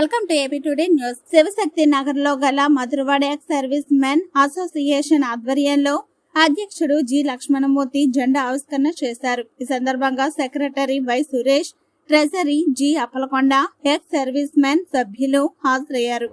Welcome to AP today news Shivashakti నగర్లో గల Madhurawada ex service men association ఆధ్వర్యంలో అధ్యక్షుడు జి లక్ష్మణమూర్తి జెండా ఆవిష్కరణ చేశారు. ఈ సందర్భంగా secretary Y Suresh treasury G Appalakonda ex service men సభ్యులు హాజరయ్యారు.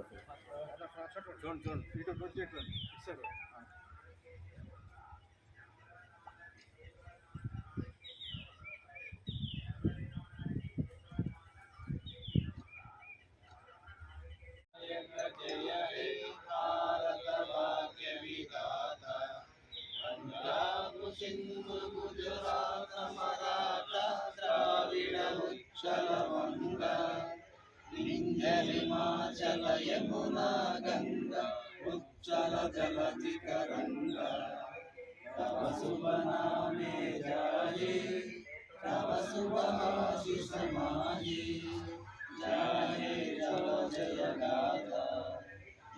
హిమాచల యమునా గంగా ఉచ్చల జలధికరంగా. తవ శుభనామే జాయే తవ శుభాశిష మాయే జాయే తవ జయ గాథ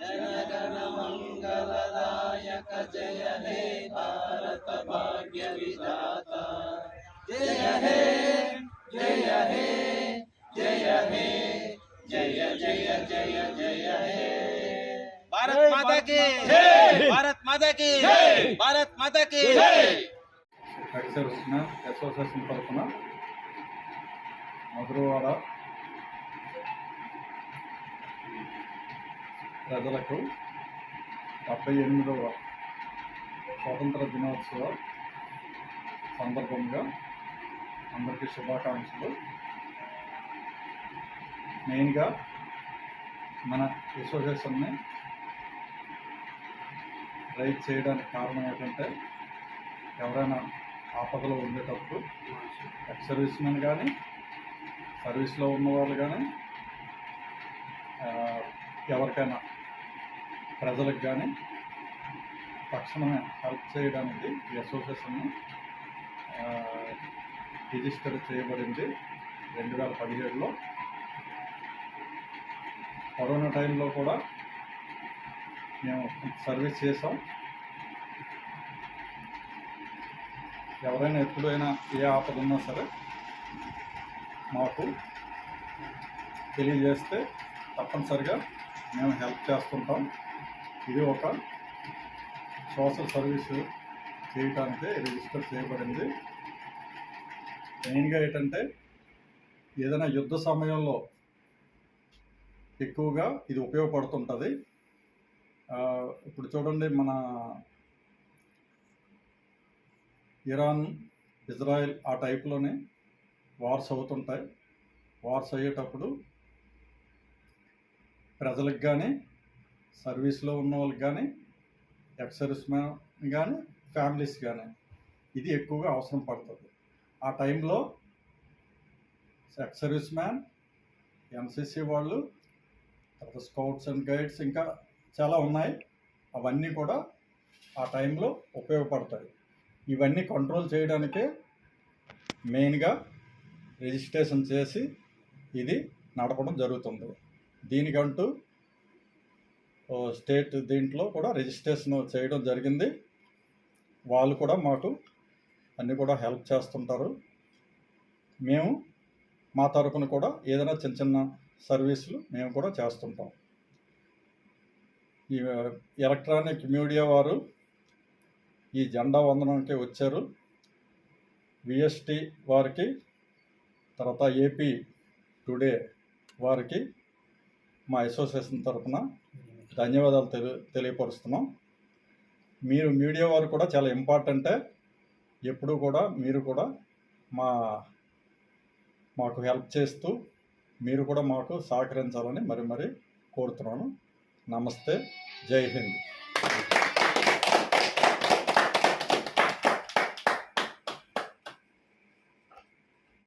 జనగణ మంగళదాయక జయ హే భారత భాగ్య విధాత జయ హే మాతకి భారత్ మాతకి భారత్ మాతకి అసోసియేషన్ తరఫున మధురవాడ ప్రజలకు డెబ్బై ఎనిమిదవ స్వాతంత్ర దినోత్సవ సందర్భంగా అందరికీ శుభాకాంక్షలు. మెయిన్గా మన అసోసియేషన్ని రైట్ చేయడానికి కారణం ఏంటంటే ఎవరైనా ఆపదలో ఉండేటప్పుడు ఎక్స్ సర్వీస్ మెన్ కానీ సర్వీస్లో ఉన్న వాళ్ళు కానీ ఎవరికైనా ప్రజలకు కానీ తక్షణమే హెల్ప్ చేయడానికి ఈ అసోసియేషన్ రిజిస్టర్ చేయబడింది రెండు వేల పదిహేడులో. కరోనా టైంలో కూడా మేము సర్వీస్ చేసాం ఎవరైనా ఎప్పుడైనా ఏ ఆపద ఉన్నా సరే మాకు తెలియజేస్తే తప్పనిసరిగా మేము హెల్ప్ చేస్తుంటాం. ఇది ఒక సోషల్ సర్వీస్ చేయటానికి రిజిస్టర్ చేయబడింది. మెయిన్గా ఏంటంటే ఏదైనా యుద్ధ సమయంలో ఎక్కువగా ఇది ఉపయోగపడుతుంటుంది. ఇప్పుడు చూడండి మన ఇరాన్ ఇజ్రాయెల్ ఆ టైప్లోనే వార్స్ అవుతుంటాయి. వార్స్ అయ్యేటప్పుడు ప్రజలకు కానీ సర్వీస్లో ఉన్న వాళ్ళకి కానీ ఎక్సర్విస్ మ్యాన్ కానీ ఫ్యామిలీస్ కానీ ఇది ఎక్కువగా అవసరం పడుతుంది. ఆ టైంలో ఎక్స్ సర్వీస్ మ్యాన్ ఎంసీసీ వాళ్ళు తర్వాత స్కౌట్స్ అండ్ గైడ్స్ ఇంకా చాలా ఉన్నాయి. అవన్నీ కూడా ఆ టైంలో ఉపయోగపడతాయి. ఇవన్నీ కంట్రోల్ చేయడానికే మెయిన్గా రిజిస్ట్రేషన్ చేసి ఇది నడపడం జరుగుతుంది. దీనికంటూ స్టేట్ దీంట్లో కూడా రిజిస్ట్రేషన్ చేయడం జరిగింది. వాళ్ళు కూడా మాకు అన్నీ కూడా హెల్ప్ చేస్తుంటారు. మేము మా తరపున కూడా ఏదైనా చిన్న చిన్న సర్వీసులు మేము కూడా చేస్తుంటాం. ఈ ఎలక్ట్రానిక్ మీడియా వారు ఈ జెండా వందనంకి వచ్చారు. విఎస్టి వారికి తర్వాత ఏపీ టుడే వారికి మా అసోసియేషన్ తరఫున ధన్యవాదాలు తెలి తెలియపరుస్తున్నాం. మీరు మీడియా వారు కూడా చాలా ఇంపార్టెంటే. ఎప్పుడూ కూడా మీరు కూడా మా మాకు హెల్ప్ చేస్తూ మీరు కూడా మాకు సహకరించాలని మరి మరి కోరుతున్నాను. నమస్తే. జై హింద్